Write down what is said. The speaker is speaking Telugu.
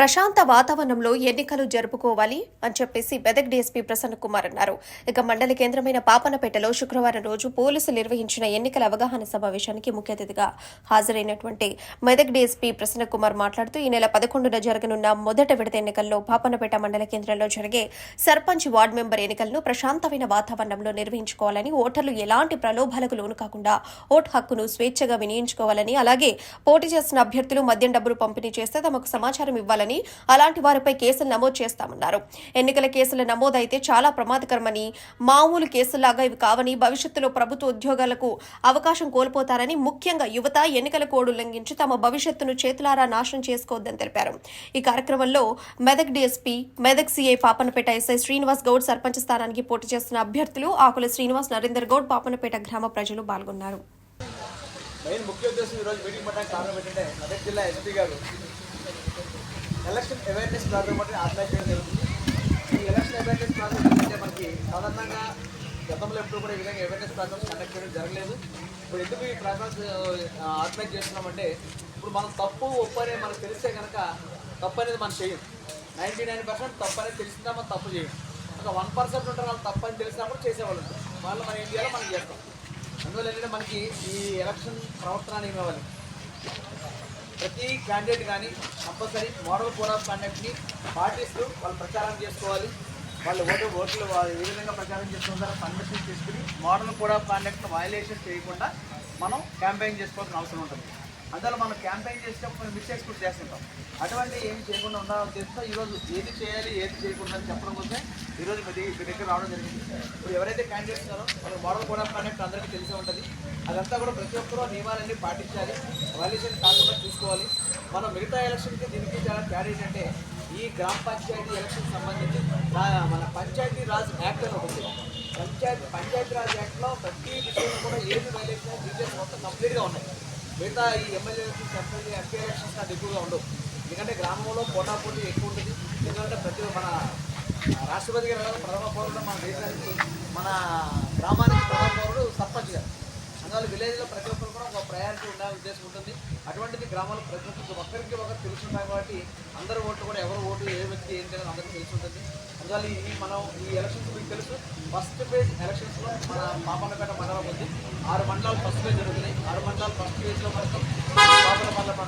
ప్రశాంత వాతావరణంలో ఎన్నికలు జరుపుకోవాలి అని చెప్పేసి మెదక్ డీఎస్పీ ప్రసన్న కుమార్ అన్నారు. ఇక మండలి కేంద్రమైన పాపనపేటలో శుక్రవారం రోజు పోలీసులు నిర్వహించిన ఎన్నికల అవగాహన సమావేశానికి ముఖ్య అతిథిగా హాజరైనటువంటి మెదక్ డీఎస్పీ ప్రసన్న కుమార్ మాట్లాడుతూ ఈ నెల పదకొండున జరగనున్న మొదట విడత ఎన్నికల్లో పాపనపేట మండల కేంద్రంలో జరిగే సర్పంచ్ వార్డు మెంబర్ ఎన్నికలను ప్రశాంతమైన వాతావరణంలో నిర్వహించుకోవాలని ఓటర్లు ఎలాంటి ప్రలోభాలకు లోను కాకుండా ఓటు హక్కును స్వేచ్ఛగా వినియోగించుకోవాలని అలాగే పోటీ చేస్తున్న అభ్యర్థులు మద్యం డబ్బులు పంపిణీ చేస్తే తమకు సమాచారం ఇవ్వాలని అలాంటి వారిపై కేసులు నమోదు చేస్తామన్నారు. ఎన్నికల కేసుల నమోదైతే చాలా ప్రమాదకరమని మామూలు కేసుల్లాగా ఇవి కావని భవిష్యత్తులో ప్రభుత్వ ఉద్యోగాలకు అవకాశం కోల్పోతారని ముఖ్యంగా యువత ఎన్నికల కోడ్ ఉల్లంఘించి తమ భవిష్యత్తును చేతులారా నాశనం చేసుకోవద్దని తెలిపారు. ఈ కార్యక్రమంలో Medak DSP Medak CI Papannapet SI Srinivas Goud sarpanch స్థానానికి పోటీ చేస్తున్న అభ్యర్థులు ఆకుల శ్రీనివాస్ నరేందర్ గౌడ్ పాపనపేట గ్రామ ప్రజలు పాల్గొన్నారు. మెయిన్ ముఖ్య ఉద్దేశం ఈరోజు మీటింగ్ పెట్టడానికి కారణం ఏంటంటే మెదక్ జిల్లా ఎస్పీ గారు ఎలక్షన్ అవేర్నెస్ ప్రోగ్రామ్ అంటే ఆర్గనైజ్ చేయడం జరుగుతుంది. ఈ ఎలక్షన్ అవేర్నెస్ ప్రోగ్రామ్ అంటే మనకి సాధారణంగా గతంలో ఎప్పుడు కూడా ఈ విధంగా అవేర్నెస్ ప్రోగ్రామ్స్ కండక్ట్ చేయడం జరగలేదు. ఇప్పుడు ఎందుకు ఈ ప్రోగ్రామ్స్ ఆర్గనైజ్ చేస్తున్నామంటే ఇప్పుడు మనం తప్పు ఒప్పు అనేది మనకు తెలిస్తే కనుక తప్పు అనేది మనం చేయం నైంటీ నైన్ పర్సెంట్ తప్పు అనేది తెలిసిందా మనం తప్పు చేయం ఒక వన్ పర్సెంట్ ఉంటారు వాళ్ళు తప్పు అని తెలిసినప్పుడు చేసేవాళ్ళు ఉంటారు. వాళ్ళు మనం ఏం చేయాలో మనం చేస్తాం. అందువల్ల ఏంటంటే మనకి ఈ ఎలక్షన్ ప్రవర్తన అనేది ఇవ్వాలి ప్రతి క్యాండిడేట్ కానీ కంపల్సరీ మోడల్ కోడ్ ఆఫ్ కండక్ట్ని పాటిస్తూ వాళ్ళు ప్రచారం చేసుకోవాలి. వాళ్ళు ఓటు ఓట్లు వాళ్ళు ఏ విధంగా ప్రచారం చేసుకుంటారో సందర్శన తీసుకుని మోడల్ కోడ్ ఆఫ్ కండక్ట్ను వైలేషన్ చేయకుండా మనం క్యాంపెయిన్ చేసుకోవాల్సిన అవసరం ఉంటుంది. అందువల్ల మనం క్యాంపెయిన్ చేసేటప్పుడు కొన్ని మిస్టేక్స్ కూడా చేస్తుంటాం. అటువంటి ఏమి చేయకుండా ఉండాలని ఉద్దేశంతో ఈరోజు ఏది చేయాలి ఏది చేయకుండా అని చెప్పడం కోసమే ఈరోజు మీ దగ్గర- మీ దగ్గర రావడం జరిగింది. ఇప్పుడు ఎవరైతే క్యాండిడేట్స్ ఉన్నారో వాళ్ళకి మోడల్ కోడ్ ఆఫ్ కండక్ట్ అందరికీ తెలిసే ఉంటుంది. అదంతా కూడా ప్రతి ఒక్కరూ నియమాలన్నీ పాటించాలి. వైలేషన్ కాకుండా చూసుకోవాలి. మనం మిగతా ఎలక్షన్కి దీనికి చాలా తేడా ఏంటంటే ఈ గ్రామ పంచాయతీ ఎలక్షన్ సంబంధించి మన పంచాయతీ రాజ్ యాక్ట్ అని ఒకటి పంచాయతీ పంచాయతీ రాజ్ యాక్ట్లో ప్రతి విషయంలో కూడా ఏది వైలేషన్ డీటెయిల్స్ మొత్తం కంప్లీట్గా ఉన్నాయి. మిగతా ఈ MLA elections MP MP elections నాకు ఎక్కువగా ఉండవు. ఎందుకంటే గ్రామంలో పోటాపోటీ ఎక్కువ ఉంటుంది. ఎందుకంటే ప్రతి మన రాష్ట్రపతి గారు ప్రథమ పౌరుడు మన దేశానికి మన గ్రామానికి ప్రథమ పౌరుడు సర్పంచ్ గారు. అందువల్ల విలేజ్లో ప్రతి ఒక్కరు కూడా ఒక ప్రయారిటీ ఉండాలని ఉద్దేశం ఉంటుంది. అటువంటిది గ్రామాలు ప్రతి ఒక్కరికి ఒకరికి ఒకరు తెలుసుంటాయి కాబట్టి అందరూ ఓట్లు కూడా ఎవరు ఓటు ఏ వ్యక్తి ఏంటి అనేది అందరికీ తెలిసి ఉంటుంది అందువల్ల ఈ మనం ఈ ఎలక్షన్స్ మీకు తెలుసు ఫస్ట్ ఫేజ్ ఎలక్షన్స్లో మన పాపన్నపేట మండలం ఉంది. ఆరు మండలాలు ఫస్ట్ ఫేజ్ జరుగుతున్నాయి. ఆరు మండలాలు ఫస్ట్ ఫేజ్లో మనకు పాపన్నపేట మండలం